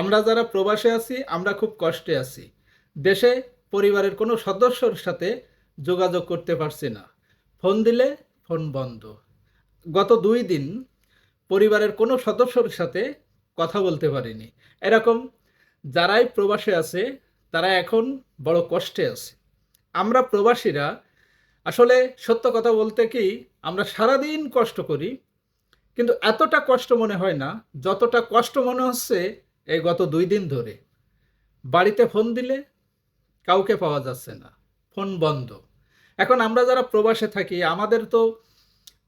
আমরা যারা প্রবাসে আছি, আমরা খুব কষ্টে আছি। দেশে পরিবারের কোনো সদস্যর সাথে যোগাযোগ করতে পারছি না। ফোন দিলে ফোন বন্ধ। গত দুই দিন পরিবারের কোনো সদস্যর সাথে কথা বলতে পারিনি। এরকম যারাই প্রবাসে আছে, তারা এখন বড় কষ্টে আছে। আমরা প্রবাসীরা আসলে সত্য কথা বলতে কি, আমরা সারাদিন কষ্ট করি, কিন্তু এতটা কষ্ট মনে হয় না, যতটা কষ্ট মনে হচ্ছে এই গত দুই দিন ধরে। বাড়িতে ফোন দিলে কাউকে পাওয়া যাচ্ছে না। ফোন বন্ধ। এখন আমরা যারা প্রবাসে থাকি, আমাদের তো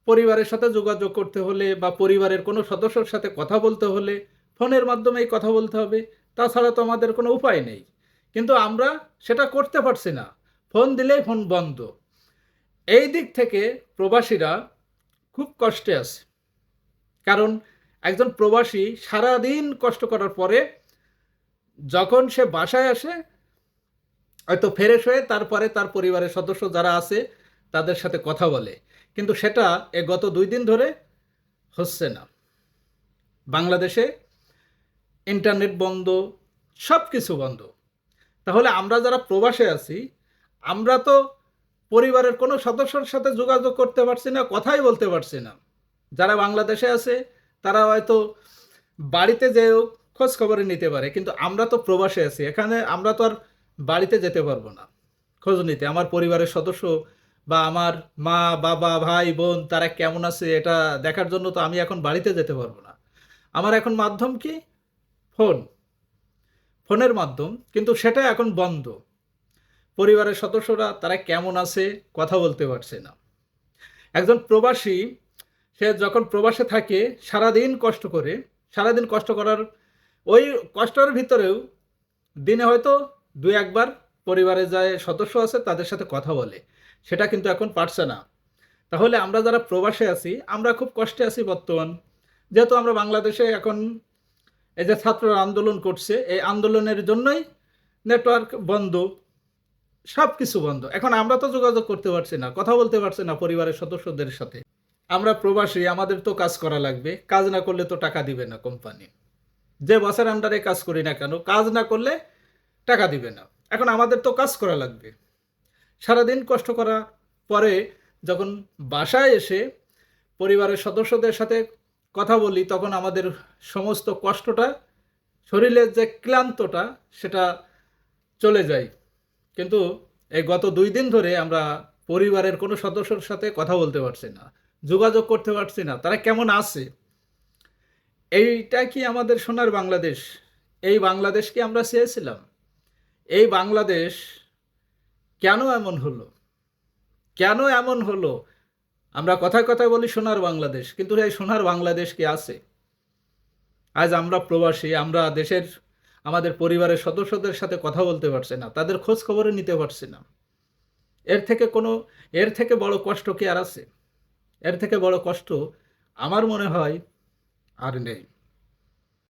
পরিবারের সাথে যোগাযোগ করতে হলে বা পরিবারের কোনো সদস্যর সাথে কথা বলতে হলে ফোনের মাধ্যমেই কথা বলতে হবে। তাছাড়া তো আমাদের কোনো উপায় নেই। কিন্তু আমরা সেটা করতে পারছি না। ফোন দিলেই ফোন বন্ধ। এই দিক থেকে প্রবাসীরা খুব কষ্টে আছে। কারণ একজন প্রবাসী সারাদিন কষ্ট করার পরে যখন সে বাসায় আসে, হয়তো ফ্রেশ হয়ে তারপরে তার পরিবারের সদস্য যারা আছে, তাদের সাথে কথা বলে। কিন্তু সেটা এ গত দুই দিন ধরে হচ্ছে না। বাংলাদেশে ইন্টারনেট বন্ধ সব কিছু বন্ধ। তাহলে আমরা যারা প্রবাসে আছি, আমরা তো পরিবারের কোনো সদস্যর সাথে যোগাযোগ করতে পারছি না, কথাই বলতে পারছি না। যারা বাংলাদেশে আছে তারা হয়তো বাড়িতে যেও খোঁজ খবরে নিতে পারে, কিন্তু আমরা তো প্রবাসে আছি, এখানে আমরা তো আর বাড়িতে যেতে পারব না, খোঁজ নিতে। আমার পরিবারের সদস্য বা আমার মা, বাবা, ভাই, বোন, তারা কেমন আছে এটা দেখার জন্য তো আমি এখন বাড়িতে যেতে পারব না। আমার এখন মাধ্যম কি? ফোন। ফোনের মাধ্যম, কিন্তু সেটা এখন বন্ধ। পরিবারের সদস্যরা তারা কেমন আছে কথা বলতে পারছে না। একজন প্রবাসী সে যখন প্রবাসে থাকে, সারাদিন কষ্ট করে, সারাদিন কষ্ট করার, ওই কষ্টের ভিতরেও দিনে হয়তো দুই একবার পরিবারে যায়, সদস্য আছে, তাদের সাথে কথা বলে। সেটা কিন্তু এখন পারছে না। তাহলে আমরা যারা প্রবাসে আছি, আমরা খুব কষ্টে আছি বর্তমান। যেহেতু আমরা বাংলাদেশে এখন এই যে ছাত্ররা আন্দোলন করছে, এই আন্দোলনের জন্যই নেটওয়ার্ক বন্ধ সব কিছু বন্ধ। এখন আমরা তো যোগাযোগ করতে পারছি না, কথা বলতে পারছি না পরিবারের সদস্যদের সাথে। আমরা প্রবাসী, আমাদের তো কাজ করা লাগবে। কাজ না করলে তো টাকা দিবে না কোম্পানি। যে বসের আন্ডারে কাজ করি না কেন, কাজ না করলে টাকা দিবে না। এখন আমাদের তো কাজ করা লাগবে। সারাদিন কষ্ট করার পরে যখন বাসায় এসে পরিবারের সদস্যদের সাথে কথা বলি, তখন আমাদের সমস্ত কষ্টটা, শরীরের যে ক্লান্তটা, সেটা চলে যায়। কিন্তু এই গত দুই দিন ধরে আমরা পরিবারের কোনো সদস্যর সাথে কথা বলতে পারছি না। যোগাযোগ করতে পারছি না। তারা কেমন আছে? এইটা কি আমাদের সোনার বাংলাদেশ? এই বাংলাদেশ কি আমরা চেয়েছিলাম? এই বাংলাদেশ কেন এমন হলো? কেন এমন হলো? আমরা কথায় কথায় বলি সোনার বাংলাদেশ, কিন্তু এই সোনার বাংলাদেশ কি আছে? আজ আমরা প্রবাসী, আমরা দেশের, আমাদের পরিবারের সদস্যদের সাথে কথা বলতে পারছি না, তাদের খোঁজ খবরে নিতে পারছি না। এর থেকে কোনো, এর থেকে বড় কষ্ট কি আর আছে? এর থেকে বড় কষ্ট আমার মনে হয় আর নেই।